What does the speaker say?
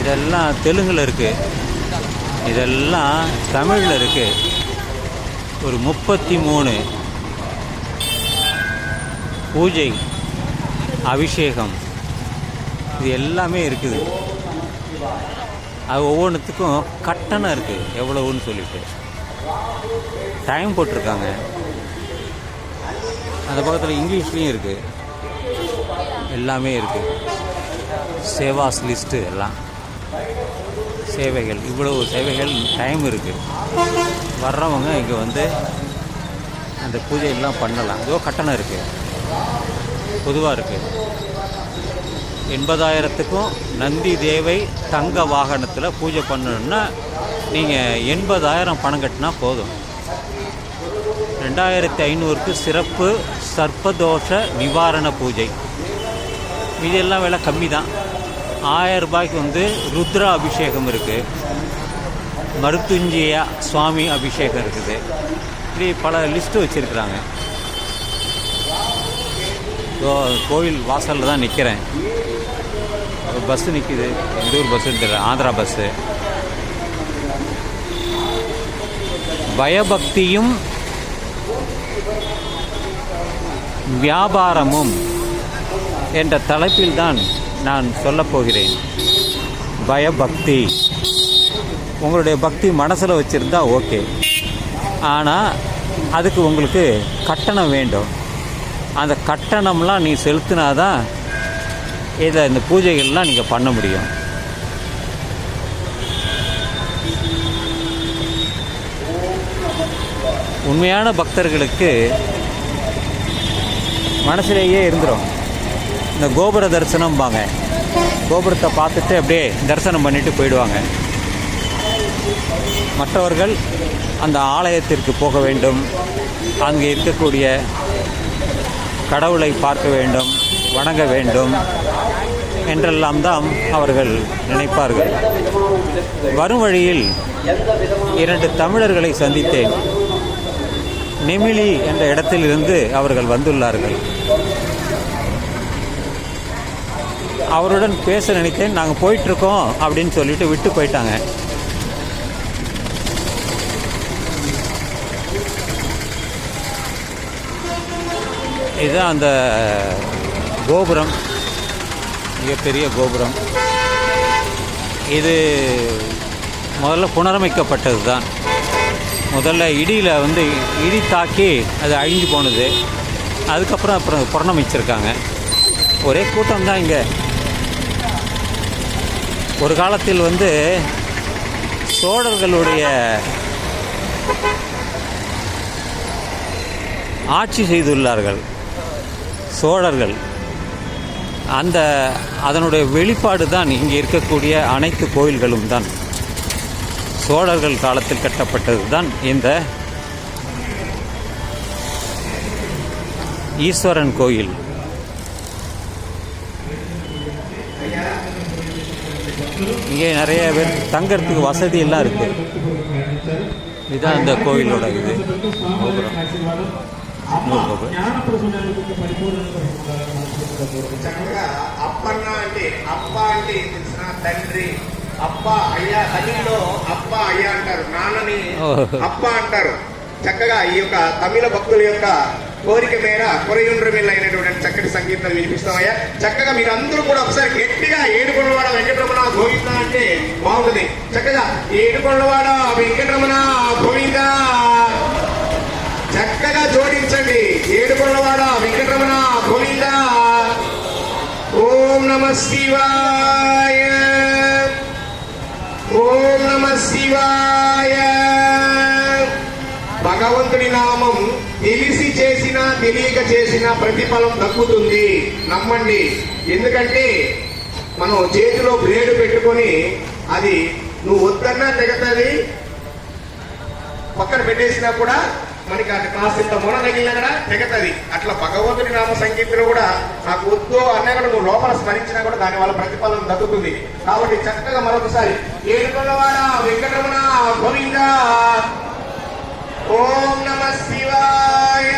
இதெல்லாம் தெலுங்கில் இருக்கு. இதெல்லாம் தமிழில் இருக்கு. ஒரு முப்பத்தி மூணு பூஜை அபிஷேகம். இது எல்லாமே இருக்குது. அது ஒவ்வொன்றுத்துக்கும் கட்டணம் இருக்குது எவ்வளவுன்னு சொல்லிட்டு. டைம் போட்டிருக்காங்க. அந்த பக்கத்தில் இங்கிலீஷ்லேயும் இருக்குது எல்லாமே இருக்குது சேவாஸ் லிஸ்ட்டு எல்லாம். சேவைகள் இவ்வளவு சேவைகள் டைம் இருக்குது வர்றவங்க இங்கே வந்து அந்த பூஜையெல்லாம் பண்ணலாம். ஏதோ கட்டணம் இருக்குது பொதுவாக இருக்குது எண்பதாயிரத்துக்கும் நந்தி தேவை தங்க வாகனத்தில் பூஜை பண்ணணுன்னா நீங்கள் எண்பதாயிரம் பணம் கட்டினா போதும். ரெண்டாயிரத்தி ஐநூறுக்கு சிறப்பு சர்ப்பதோஷ நிவாரண பூஜை. இதெல்லாம் விலை கம்மி தான். ஆயிரம் ரூபாய்க்கு வந்து ருத்ரா அபிஷேகம் இருக்குது மருத்துஞ்சியா சுவாமி அபிஷேகம் இருக்குது. இப்படி பல லிஸ்ட்டு வச்சுருக்குறாங்க. கோவில் வாசலில் தான் நிற்கிறேன் ஒரு பஸ்ஸு நிற்கிது எந்த ஊர் பஸ்ஸுன்னு தெரியல. ஆந்திரா பஸ்ஸு பயபக்தியும் வியாபாரமும். என்ற தலைப்பில்தான் நான் சொல்லப்போகிறேன் பயபக்தி. உங்களுடைய பக்தி மனசில் வச்சுருந்தா ஓகே. ஆனால் அதுக்கு உங்களுக்கு கட்டணம் வேண்டும். அந்த கட்டணம்லாம் நீ செலுத்தினாதான் இதை இந்த பூஜைகள்லாம் நீங்கள் பண்ண முடியும். உண்மையான பக்தர்களுக்கு மனசிலேயே இருந்துடும் இந்த கோபுர தரிசனம்பாங்க. கோபுரத்தை பார்த்துட்டு அப்படியே தரிசனம் பண்ணிட்டு போயிடுவாங்க. மற்றவர்கள் அந்த ஆலயத்திற்கு போக வேண்டும். அங்கே இருக்கக்கூடிய கடவுளை பார்க்க வேண்டும் வணங்க வேண்டும் என்றெல்லாம் தான் அவர்கள் நினைப்பார்கள். வரும் வழியில் இரண்டு தமிழர்களை சந்தித்தேன். நெமிலி என்ற இடத்திலிருந்து அவர்கள் வந்துள்ளார்கள். அவருடன் பேச நினைத்தேன் நாங்கள் போயிட்டுருக்கோம் அப்படின்னு சொல்லிட்டு விட்டு போயிட்டாங்க. இதுதான் அந்த கோபுரம். மிகப்பெரிய கோபுரம். இது முதல்ல புனரமைக்கப்பட்டது தான் முதல்ல இடியில் வந்து இடி தாக்கி அது அழிஞ்சு போனது. அதுக்கப்புறம் அப்புறம் புறணமைச்சிருக்காங்க ஒரே கூட்டம் தான் இங்கே. ஒரு காலத்தில் வந்து சோழர்களுடைய ஆட்சி செய்துள்ளார்கள். சோழர்கள். அந்த அதனுடைய வெளிப்பாடு தான் இங்கே இருக்கக்கூடிய அனைத்து கோயில்களும் தான். சோழர்கள் காலத்தில் கட்டப்பட்டது தான் இந்த ஈஸ்வரன் கோயில். இங்கே நிறைய பேர் தங்கறதுக்கு வசதி எல்லாம் இருக்கு இதுதான் இந்த கோயிலோட இது கோபுரம் இன்னொரு கோபுரம் చక్కగా అప్పన్న అంటే అప్ప అంటే ఏం తెలిసిన తండ్రి అప్ప అయ్యా తమిళ్లో అప్ప అయ్యా అంటారు నాన్నని ఓహో. అప్ప అంటారు చక్కగా ఈ యొక్క తమిళ భక్తుల యొక్క కోరిక మేర కొరయుండ్రమిల్ అయినటువంటి చక్కటి సంగీతం వినిపిస్తామయ్యా చక్కగా మీరు అందరూ కూడా ఒకసారి గట్టిగా ఏడుకొండవాడ వెంకటరమణ గోవింద అంటే బాగుంటుంది. చక్కగా ఏడుకొండవాడ వెంకటరమణ గోవింద. చక్కగా జోడించండి. ఏడుకొండవాడ వెంకటరమణ గోవింద. ఓం నమ శివాయ. ఓం నమ శివాయ. భగవంతుడి నామం తెలిసి చేసినా తెలియక చేసినా ప్రతిఫలం దక్కుతుంది. నమ్మండి. ఎందుకంటే మనం చేతిలో బ్లేడు పెట్టుకొని అది నువ్వు వద్దన్నా తెగతది పక్కన పెట్టేసినా కూడా మనకి అది కాసింత మొన తగిలినా కూడా తెగతది అట్లా భగవంతుడి నామ సంకీర్తన కూడా నాకు వద్దు అన్నా కూడా నువ్వు లోపల స్మరించినా కూడా దాని వల్ల ప్రతిఫలం దక్కుతుంది. కాబట్టి చక్కగా మరొకసారి ఏడుకొండవాడ వెంకటరమణ గోవింద ఓం నమ శివాయ.